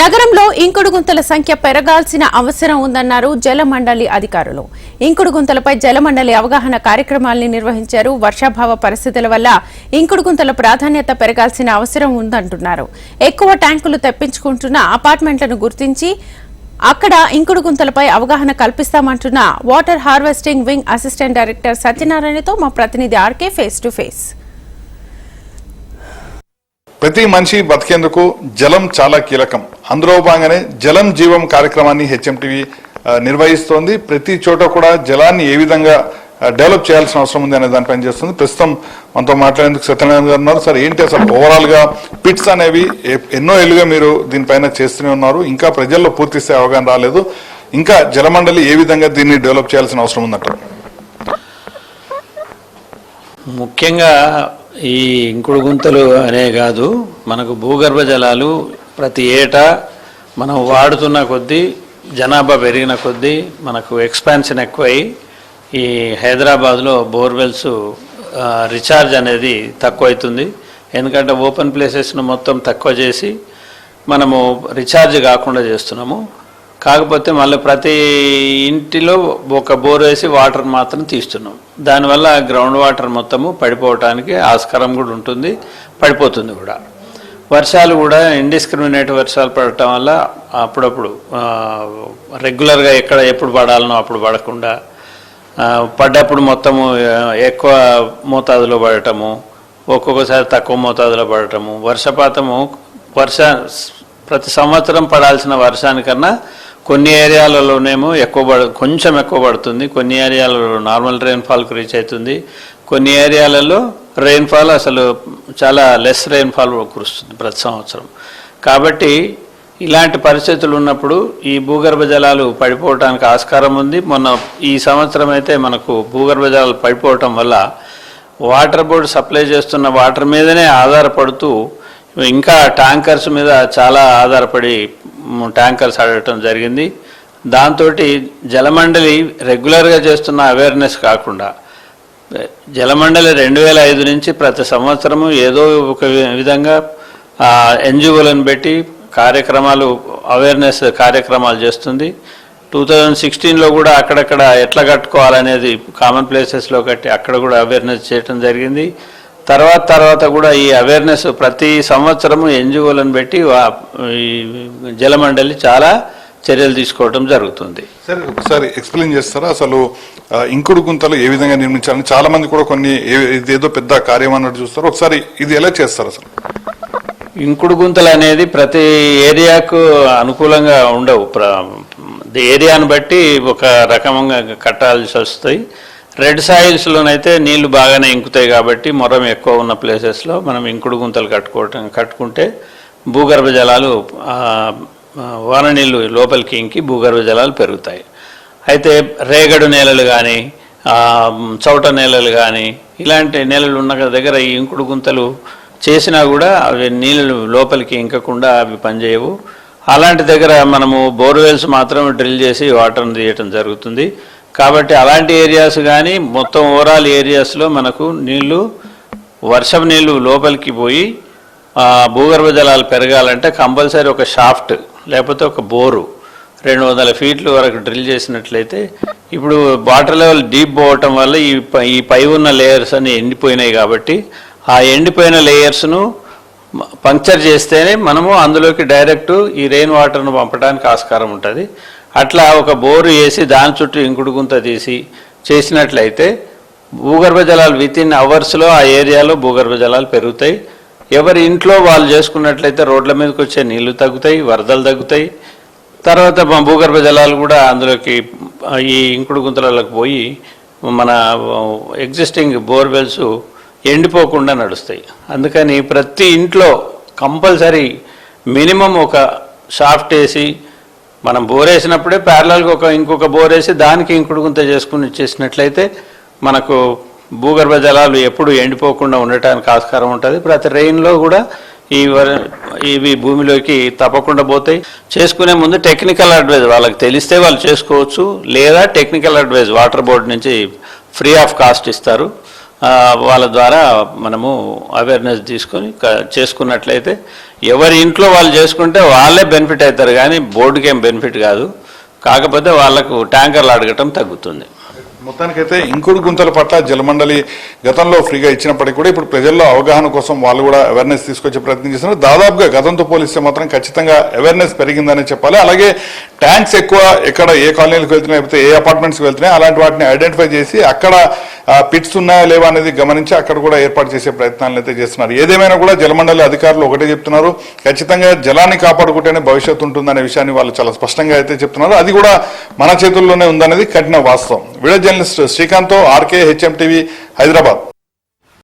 నగరంలో ఇంకుడు గుంతల సంఖ్య పెరగాల్సిన అవసరం ఉందన్నారు జలమండలి అధికారులు. ఇంకుడు గుంతలపై జలమండలి అవగాహన కార్యక్రమాల్ని నిర్వహించారు. వర్షాభావ పరిస్థితుల వల్ల ఇంకుడు గుంతల ప్రాధాన్యత పెరగాల్సిన అవసరం ఉందంటున్నారు. ఎక్కువ ట్యాంకులు తెప్పించుకుంటున్న అపార్ట్మెంట్లను గుర్తించి అక్కడ ఇంకుడు గుంతలపై అవగాహన కల్పిస్తామంటున్న water harvesting wing assistant director సత్యనారాయణతో మా ప్రతినిధి ఆర్కే ఫేస్ టు ఫేస్. ప్రతి మనిషి బతికేందుకు జలం చాలా కీలకం. అందులో భాగంగానే జలం జీవం కార్యక్రమాన్ని హెచ్ఎంటీవీ నిర్వహిస్తోంది. ప్రతి చోట కూడా జలాన్ని ఏ విధంగా డెవలప్ చేయాల్సిన అవసరం ఉంది అనే దానిపైన చేస్తుంది. ప్రస్తుతం మనతో మాట్లాడేందుకు సత్యనారాయణ గారు ఉన్నారు. సార్ ఏంటి అసలు ఓవరాల్గా పిట్స్ అనేవి ఎన్నో ఏళ్ళుగా మీరు దీనిపైన చేస్తూనే ఉన్నారు. ఇంకా ప్రజల్లో పూర్తి అవగాహన రాలేదు. ఇంకా జలమండలి ఏ విధంగా దీన్ని డెవలప్ చేయాల్సిన అవసరం ఉందంటారు? ముఖ్యంగా ఈ ఇంకుడు గుంతలు అనే కాదు మనకు భూగర్భ జలాలు ప్రతి ఏటా మనం వాడుతున్న కొద్దీ జనాభా పెరిగిన కొద్దీ మనకు ఎక్స్పాన్షన్ ఎక్కువై ఈ హైదరాబాద్లో బోర్వెల్స్ రీఛార్జ్ అనేది తక్కువ అవుతుంది. ఎందుకంటే ఓపెన్ ప్లేసెస్ను మొత్తం తక్కువ చేసి మనము రీఛార్జ్ కాకుండా చేస్తున్నాము. కాకపోతే మళ్ళీ ప్రతి ఇంటిలో ఒక బోర్ వేసి వాటర్ మాత్రం తీస్తున్నాం. దానివల్ల గ్రౌండ్ వాటర్ మొత్తము పడిపోవటానికి ఆస్కారం కూడా ఉంటుంది పడిపోతుంది కూడా. వర్షాలు కూడా ఇండిస్క్రిమినేట్ వర్షాలు పడటం వల్ల అప్పుడప్పుడు రెగ్యులర్గా ఎక్కడ ఎప్పుడు పడాలనో అప్పుడు పడకుండా పడ్డప్పుడు మొత్తము ఎక్కువ మోతాదులో పడటము ఒక్కొక్కసారి తక్కువ మోతాదులో పడటము వర్షపాతము వర్ష ప్రతి సంవత్సరం పడాల్సిన వర్షానికన్నా కొన్ని ఏరియాలలోనేమో ఎక్కువ పడ కొంచెం ఎక్కువ పడుతుంది. కొన్ని ఏరియాలలో నార్మల్ రెయిన్ఫాల్కి రీచ్ అవుతుంది. కొన్ని ఏరియాలలో రెయిన్ఫాల్ అసలు చాలా లెస్ రెయిన్ఫాల్ కురుస్తుంది ప్రతి సంవత్సరం. కాబట్టి ఇలాంటి పరిస్థితులు ఉన్నప్పుడు ఈ భూగర్భ జలాలు పడిపోవటానికి ఆస్కారం ఉంది. మొన్న ఈ సంవత్సరం అయితే మనకు భూగర్భ జలాలు పడిపోవటం వల్ల వాటర్ బోర్డు సప్లై చేస్తున్న వాటర్ మీదనే ఆధారపడుతూ ఇంకా ట్యాంకర్స్ మీద చాలా ఆధారపడి ట్యాంకర్స్ ఆడటం జరిగింది. దాంతో జలమండలి రెగ్యులర్గా చేస్తున్న అవేర్నెస్ కాకుండా జలమండలి రెండు వేల ఐదు నుంచి ప్రతి సంవత్సరము ఏదో ఒక వి- విధంగా ఎన్జిఓలను పెట్టి కార్యక్రమాలు అవేర్నెస్ కార్యక్రమాలు చేస్తుంది. టూ థౌజండ్ సిక్స్టీన్లో కూడా అక్కడక్కడ ఎట్లా కట్టుకోవాలనేది కామన్ ప్లేసెస్లో కట్టి అక్కడ కూడా అవేర్నెస్ చేయడం జరిగింది. తర్వాత తర్వాత కూడా ఈ అవేర్నెస్ ప్రతి సంవత్సరము ఎన్జిఓలను పెట్టి జలమండలి చాలా చర్యలు తీసుకోవడం జరుగుతుంది. సరే ఒకసారి ఎక్స్ప్లెయిన్ చేస్తారా? అసలు ఇంకుడు గుంతలు ఏ విధంగా నిర్మించాలని చాలా మంది కూడా కొన్ని ఏ- ఇదేదో పెద్ద కార్యం అన్నట్టు చూస్తారు. ఒకసారి ఇది ఎలా చేస్తారు అసలు? ఇంకుడు గుంతలు అనేది ప్రతి ఏరియాకు అనుకూలంగా ఉండవు. ఏరియాను బట్టి ఒక రకంగా కట్టాల్సి వస్తాయి. రెడ్ సాయిల్స్లోనైతే నీళ్ళు బాగానే ఇంకుతాయి కాబట్టి మొరం ఎక్కువ ఉన్న ప్లేసెస్లో మనం ఇంకుడు గుంతలు కట్టుకోవటం కట్టుకుంటే భూగర్భ జలాలు వాన నీళ్ళు లోపలికి ఇంకి భూగర్భ జలాలు పెరుగుతాయి. అయితే రేగడు నేలలు కానీ చౌట నేలలు కానీ ఇలాంటి నేలలు ఉన్న దగ్గర ఈ ఇంకుడు గుంతలు చేసినా కూడా అవి నీళ్ళు లోపలికి ఇంకకుండా అవి పనిచేయవు. అలాంటి దగ్గర మనము బోర్వెల్స్ మాత్రం డ్రిల్ చేసి వాటర్ని తీయటం జరుగుతుంది. కాబట్టి అలాంటి ఏరియాస్ కానీ మొత్తం ఓవరాల్ ఏరియాస్లో మనకు నీళ్ళు వర్షం నీళ్ళు లోపలికి పోయి భూగర్భ జలాలు పెరగాలంటే కంపల్సరీ ఒక షాఫ్ట్ లేకపోతే ఒక బోరు రెండు వందల ఫీట్ల వరకు డ్రిల్ చేసినట్లయితే ఇప్పుడు వాటర్ లెవెల్ డీప్ పోవటం వల్ల ఈ ఈ పై ఉన్న లేయర్స్ అన్ని ఎండిపోయినాయి కాబట్టి ఆ ఎండిపోయిన లేయర్స్ను పంక్చర్ చేస్తేనే మనము అందులోకి డైరెక్ట్ ఈ రెయిన్ వాటర్ను పంపడానికి ఆస్కారం ఉంటుంది. అట్లా ఒక బోరు వేసి దాని చుట్టూ ఇంకుడు గుంత తీసి చేసినట్లయితే భూగర్భ జలాలు విత్ ఇన్ అవర్స్లో ఆ ఏరియాలో భూగర్భ జలాలు పెరుగుతాయి. ఎవరి ఇంట్లో వాళ్ళు చేసుకున్నట్లయితే రోడ్ల మీదకి వచ్చే నీళ్ళు తగ్గుతాయి వరదలు తగ్గుతాయి. తర్వాత మా భూగర్భ జలాలు కూడా అందులోకి ఈ ఇంకుడు గుంతలలోకి పోయి మన ఎగ్జిస్టింగ్ బోర్వెల్స్ ఎండిపోకుండా నడుస్తాయి. అందుకని ప్రతి ఇంట్లో కంపల్సరీ మినిమం ఒక షాఫ్ట్ వేసి మనం బోరేసినప్పుడే ప్యారలల్గా ఒక ఇంకొక బోరేసి దానికి ఇంకుడుగుంత చేసుకుని చేసినట్లయితే మనకు భూగర్భ జలాలు ఎప్పుడు ఎండిపోకుండా ఉండటానికి ఆస్కారం ఉంటుంది. ప్రతి రెయిన్లో కూడా ఈ వర- ఇవి భూమిలోకి తప్పకుండా పోతాయి. చేసుకునే ముందు టెక్నికల్ అడ్వైజ్ వాళ్ళకి తెలిస్తే వాళ్ళు చేసుకోవచ్చు. లేదా టెక్నికల్ అడ్వైజ్ వాటర్ బోర్డు నుంచి ఫ్రీ ఆఫ్ కాస్ట్ ఇస్తారు. వాళ్ళ ద్వారా మనము అవేర్నెస్ తీసుకొని చేసుకున్నట్లయితే ఎవరి ఇంట్లో వాళ్ళు చేసుకుంటే వాళ్ళే బెనిఫిట్ అవుతారు కానీ బోర్డుకి ఏం బెనిఫిట్ కాదు. కాకపోతే వాళ్ళకు ట్యాంకర్లు అడగటం తగ్గుతుంది. మొత్తానికైతే ఇంకుడు గుంతల పట్ల జలమండలి గతంలో ఫ్రీగా ఇచ్చినప్పటికీ కూడా ఇప్పుడు ప్రజల్లో అవగాహన కోసం వాళ్ళు కూడా అవేర్నెస్ తీసుకొచ్చే ప్రయత్నం చేస్తున్నారు. దాదాపుగా గతంతో పోలిస్తే మాత్రం ఖచ్చితంగా అవేర్నెస్ పెరిగిందని చెప్పాలి. అలాగే ట్యాంక్స్ ఎక్కువ ఎక్కడ ఏ కాలనీలకు వెళ్తున్నాయి లేకపోతే ఏ అపార్ట్మెంట్స్కి వెళ్తున్నాయి అలాంటి వాటిని ఐడెంటిఫై చేసి అక్కడ పిట్స్ ఉన్నాయా లేవా అనేది గమనించి అక్కడ కూడా ఏర్పాటు చేసే ప్రయత్నాలను అయితే చేస్తున్నారు. ఏదేమైనా కూడా జలమండలి అధికారులు ఒకటే చెప్తున్నారు. ఖచ్చితంగా జలాన్ని కాపాడుకుంటేనే భవిష్యత్తు ఉంటుందనే విషయాన్ని వాళ్ళు చాలా స్పష్టంగా అయితే చెప్తున్నారు. అది కూడా మన చేతుల్లోనే ఉందనేది కఠిన వాస్తవం. Video journalist Srikanth RK HM TV Hyderabad.